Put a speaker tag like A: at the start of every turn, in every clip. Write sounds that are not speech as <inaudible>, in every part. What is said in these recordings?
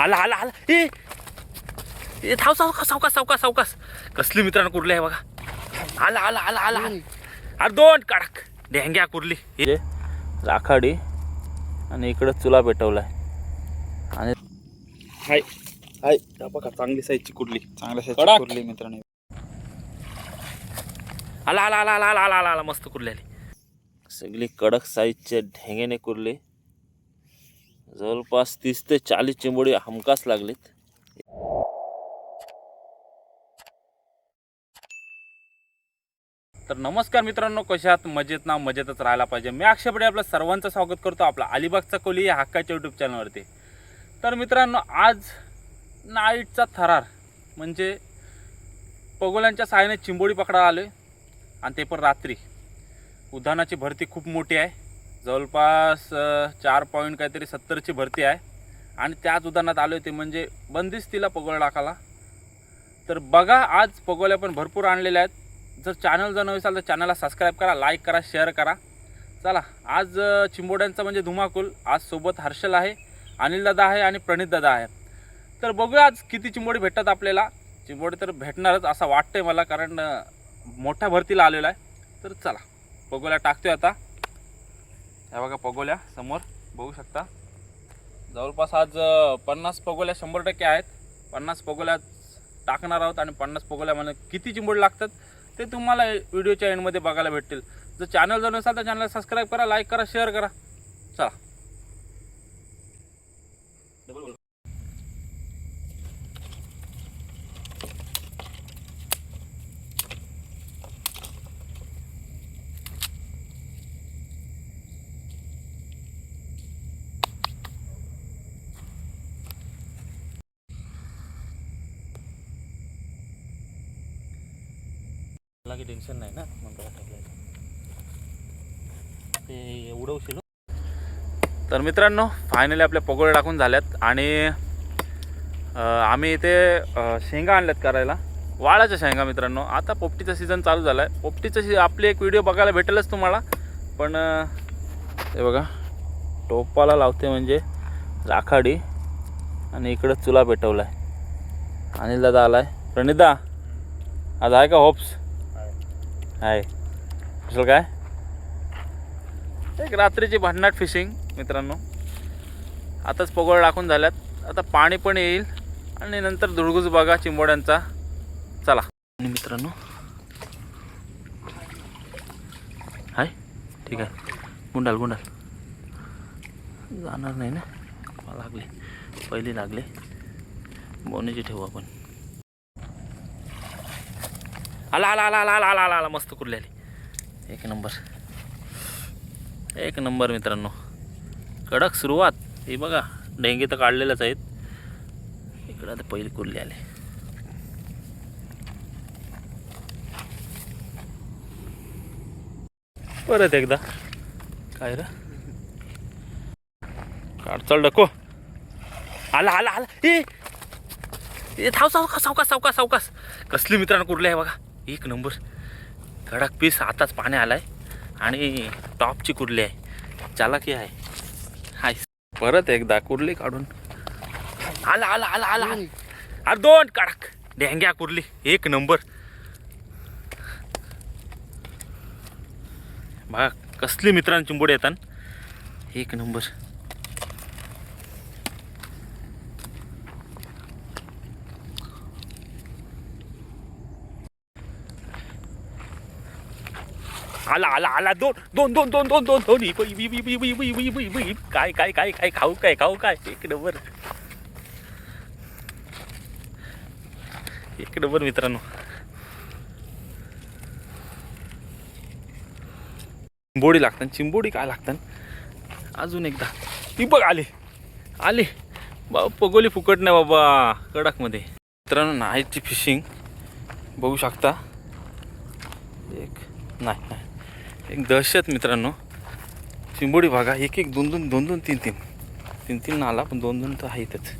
A: आला आला आला ए ए धाव सावका सावका सावकास सावकास कसली मित्रांनो कुरली आहे बघा आला आला आला आला अरे दोन कडक ढेंग्या कुरली राखाडी आणि इकडं चुला पेटवलाय आणि हाय हाय बघा चांगली साईजची कुरली
B: चांगल्या
A: साईज
B: कुरली मित्रांनो
A: आला आला आला आला आला आला आला मस्त कुर्ली आली सगळी कडक साईजचे ढेंगेने कुरले जवळपास तीस ते चाळीस चिंबोडी हमखास लागलेत. तर नमस्कार मित्रांनो कशात मजेत ना मजेतच राहायला पाहिजे. मी अक्षयपडे आपलं सर्वांचं स्वागत करतो आपला अलिबागचा कोली या हक्काच्या यूट्यूब चॅनलवरती तर मित्रांनो आज नाईटचा थरार म्हणजे पगोल्यांच्या सहाय्याने चिंबोडी पकडायला आलो आणि ते पण रात्री. उद्यानाची भरती खूप मोठी आहे. जवळपास चार पॉईंट काहीतरी सत्तरची भरती आहे. आणि त्याच उदाहरणात आलो ते म्हणजे बंदिस्तीला पगोळ्या टाकाला तर बघा आज पगोल्या पण भरपूर आणलेल्या आहेत. जर चॅनल जर नवी असाल तर चॅनलला सबस्क्राईब करा लाईक करा शेअर करा. चला आज चिंबोड्यांचा म्हणजे धुमाकूल. आज सोबत हर्षल आहे अनिलदादा आहे आणि प्रणितदादा आहे तर बघूया आज किती चिंबोडी भेटतात आपल्याला. चिंबोडी तर भेटणारच असं वाटतंय मला कारण मोठ्या भरतीला आलेला आहे. तर चला पगोल्या टाकतोय आता. ह्या बघा पगोल्या समोर बघू शकता. जवळपास आज पन्नास पगोल्या शंभर टक्के आहेत. पन्नास पगोल्या टाकणार आहोत आणि पन्नास पगोल्या म्हणजे किती चिंबोड लागतात ते तुम्हाला व्हिडिओच्या एंडमध्ये बघायला भेटतील. जर चॅनल जर नसाल तर चॅनलला सबस्क्राईब करा लाईक करा शेअर करा. चला. मला की टेन्शन नाही ना मंगळा ते उडवशील हो. तर मित्रांनो फायनली आपल्या पकोडे टाकून झाल्यात आणि आम्ही इथे शेंगा आणल्यात करायला. वाळाच्या शेंगा मित्रांनो. आता पोपटीचा सीझन चालू झाला आहे पोपटीचं सी आपली एक व्हिडिओ बघायला भेटेलच तुम्हाला. पण हे बघा. टोपाला लावते म्हणजे राखाडी. आणि इकडं चुला पेटवला आहे अनिल दादा आला आहे प्रणिता आज आहे का होप्स? आहे कुशल काय? एक रात्रीची भन्नाट फिशिंग मित्रांनो. आताच पगोळ टाकून झाल्यात. आता पाणी पण येईल आणि नंतर दुर्गुज बघा चिंबोड्यांचा. चला. आणि मित्रांनो. हाय. ठीक आहे. गुंडाल गुंडाल. जाणार नाही ना? लागले. पहिली लागले. बोनीची ठेवू आपण. आला आला आला आला आला आला आला आला मस्त कुर्ली आली. एक नंबर. एक नंबर मित्रांनो. कडक सुरुवात. हे बघा डेंगे तर काढलेलंच आहेत. इकडं आता पहिली कुर्ली आली? परत एकदा. काय रे? काढ चल डको. आला आला आला. ए! धाव सावका सावकास सावकास सावकास कसली मित्रांनो कुर्ली आहे बघा. एक नंबर. कडक पीस आताच पाणी आलाय. आणि टॉपची कुर्ली आहे. चालाकी आहे. हाय. परत एकदा कुर्ली काढून. आला आला आला आला. अरे दोन कडक. डेंग्या कुर्ली. एक नंबर. बघा कसली मित्रांची चिंबोडी येतात एक नंबर. आला आला आला दोन दोन दोन दोन दोन दोन दोन काय काय काय काय खाऊ काय खाऊ काय एक नंबर एक नंबर मित्रांनो चिंबोडी लागतात चिंबोडी काय लागतात अजून एकदा ती बघ आले आले बा पगोली फुकट नाही बाबा कडाकमध्ये मित्रांनो नाहीची फिशिंग बघू शकता एक नाही नाही एक दहशत मित्रांनो चिंबोडी भागा एक एक दोन दोन दोन दोन तीन तीन तीन तीन नाला पण दोन दोन तर आहेतच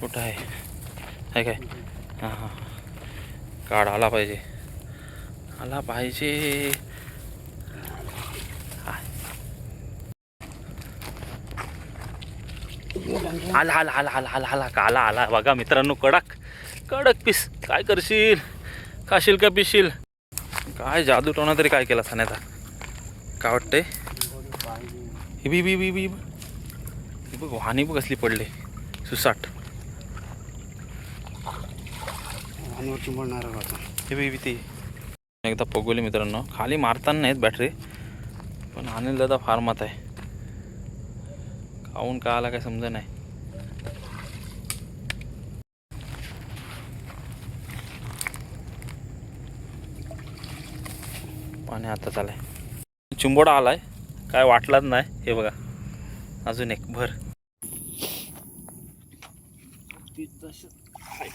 A: कुठं आहे आहे काय हां हां काढ आला पाहिजे आला पाहिजे आला आला आला आला आला आला का आला आला बघा मित्रांनो कडक कडक पीस काय करशील? खाशील का पिशील? काय जादू टोना तरी काय केला साण्याचा काय वाटतंय? ही बी बी बी बी बघ वाहनी बघ कसली पडले. सुसाट. हे बी बी ती. एकदा पगोली मित्रांनो. खाली मारताना नाहीत बॅटरी पण अनिल दादा फार मात आहे. खाऊन का आला काय समजा नाही. पाणी आता चालाय चिंबोडा आलाय. काय वाटलाच नाही. हे बघा. अजून एक. भर. हाय.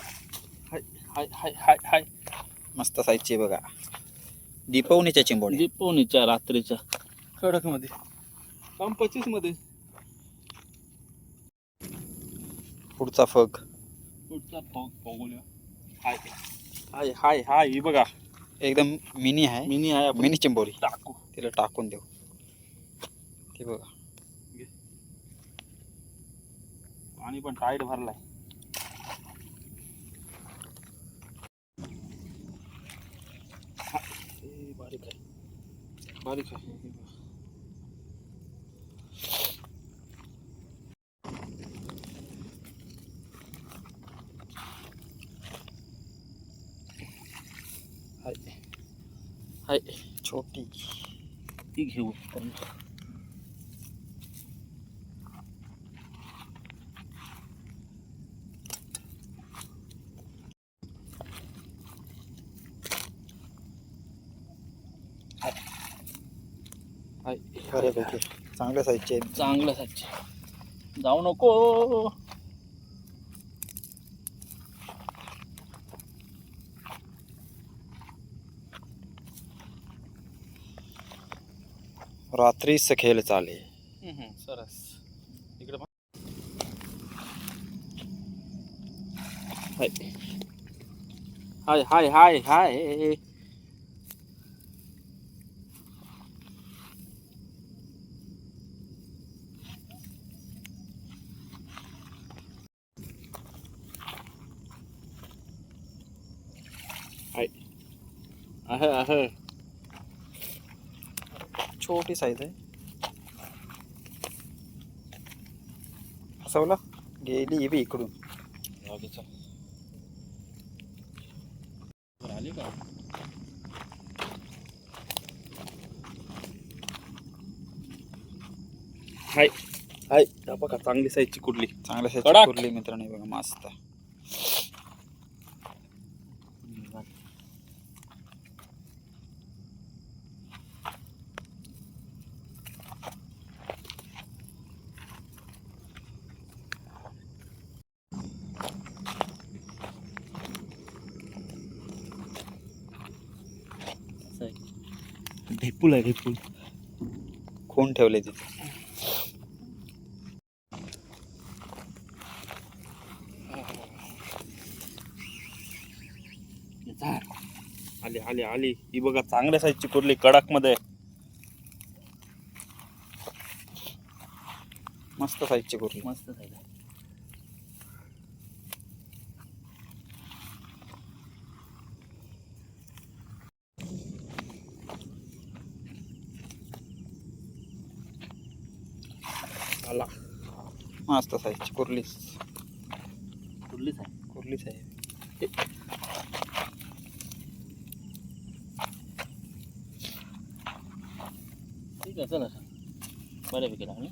A: हाय. हाय. हाय.
B: मस्त साईजची बघा. दीपवणीच्या चिंबोणी
A: दीपवणीच्या रात्रीच्या. कडकमध्ये काम पच्चीसमध्ये
B: पुढचा फग.
A: कुठचा पाऊस पाऊल्या हाय. हाय. हाय. हाय. ही बघा.
B: एकदम मिनी आहे.
A: मिनी आहे
B: मिनी चिंबोरी.
A: टाकू.
B: तिला टाकून देऊ. ते बघा.
A: आणि पण टाईट भरलाय. हा, बारीक आहे. बारीक आहे हे बघा. हाय हाय
B: छोटी
A: ती घेऊ हाय
B: बऱ्यापैकी चांगल्या साईजची आहे
A: चांगलं साचे जाऊ नको
B: रात्रीच खेळ चाले।
A: सरस। इकडे बघ. हाय. हाय हाय हाय हाय. हाय. आहे आहे.
B: छोटी साईज आहे. फसवला. गेली ही बी इकडून.
A: जागेचा. आली का? हाय. हाय. त्या बघा चांगली साईजची कुठली
B: चांगल्या साईजची
A: कडक.
B: कुर्ली मित्रांनो हे बघा मस्त.
A: ढेपूल आहे. ढेपूल
B: खून ठेवले तिथे.
A: आली आली आली. ही बघा चांगल्या साईजची कुर्ली कडकमध्ये
B: मस्त साईजची कुर्ली.
A: मस्त झाली आला.
B: मस्त साईजची कुर्लीच.
A: कुर्लीच आहे.
B: कुर्लीच आहे.
A: ठीक आहे चला. बऱ्यापैकी लागले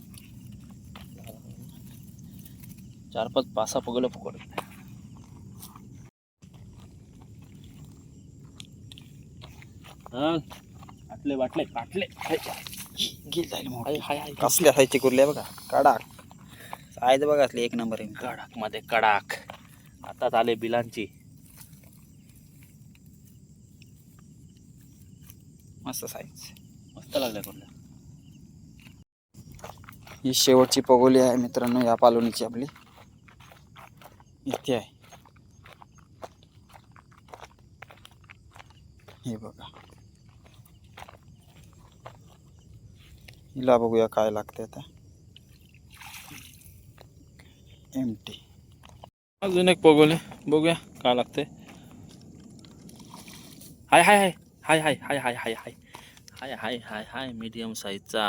A: चार पाच पासा पगलं पकडत आटले वाटले काटले हाय
B: गेल जाईल.
A: हाय हाय
B: कसल्या साईजची बघा? काढा साईज बघा असली एक नंबर आहे.
A: कडाकमध्ये कडाक. आताच आले बिलांची.
B: मस्त साईज.
A: मस्त लागल्या कुठल्या
B: ही शेवटची पगोली आहे मित्रांनो या पालोनीची आपली. इथे आहे. हे बघा. हिला बघूया काय लागते आता एम टी
A: अजून एक पगोले बघूया काय लागते हाय हाय हाय हाय हाय हाय हाय हाय हाय हाय हाय हाय हाय मीडियम साईजचा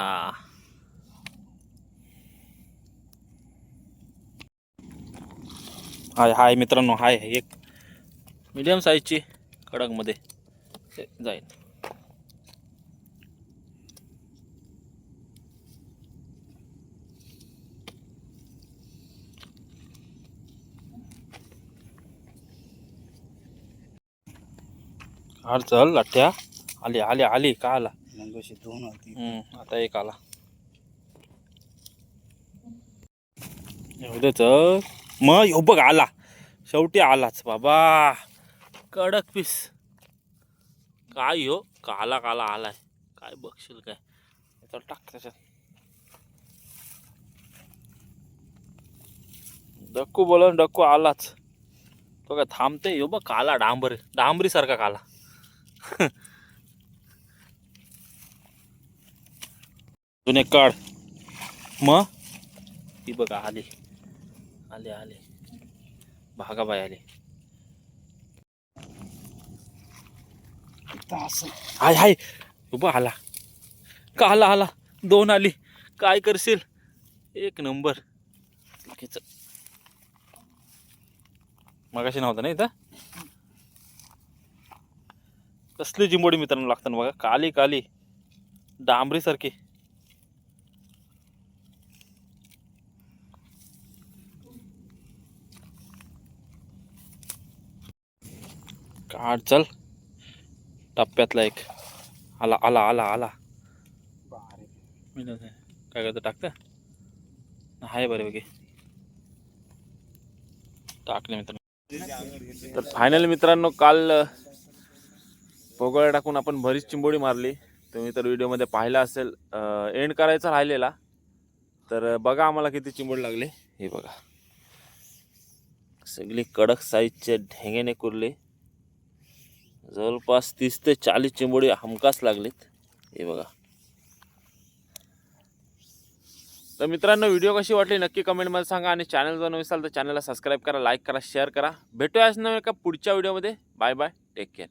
A: हाय हाय मित्रांनो हाय एक मीडियम साईजची कडकमध्ये जाईल हार चल लाट्या आली आली आली का आला?
B: दोन होती.
A: हम्म, आता एक आला. एवढं चल. मग ह्यो बघ आला. शेवटी आलाच. बाबा कडक पीस. काय हो काला काला आलाय. काय बघशील काय? चल टाक त्याच्यात. डक्कू बोला डक्कू आलाच. तो काय थांबते ह्यो बघ काला डांबरी. डांबरी सारखा काला. <laughs> जुने काढ. मग? ती बघा आली. आले आले. भागाबाई आले. हाय हाय. उभा आला. का आला आला? दोन आली. काय करशील? एक नंबर. मगाशी नव्हता ना इथं? कसली जिंबोडी मित्रांनो लागतात बघा. काली काली. डांबरी सारखी. काढ चल. टप्प्यातला एक. आला आला आला आला. मी काय करतो टाकतं हाय बरे बघे. टाकले मित्रांनो. तर फायनल मित्रांनो काल पोगळ्या टाकून आपण बरीच चिंबोडी मारली. तुम्ही तर व्हिडिओमध्ये पाहिला असेल एंड करायचा राहिलेला. तर बघा आम्हाला किती चिंबोड लागले. हे बघा. सगळी कडक साईजचे ढेंगेने कुरले. जवळपास तीस ते चाळीस चिंबोडी हमखास लागलीत. हे बघा. तर मित्रांनो व्हिडिओ कशी वाटली नक्की कमेंटमध्ये सांगा आणि चॅनल जर नसाल तर चॅनलला सबस्क्राईब करा लाईक करा शेअर करा. भेटूयाच नव्हे का पुढच्या व्हिडिओमध्ये. Bye bye take care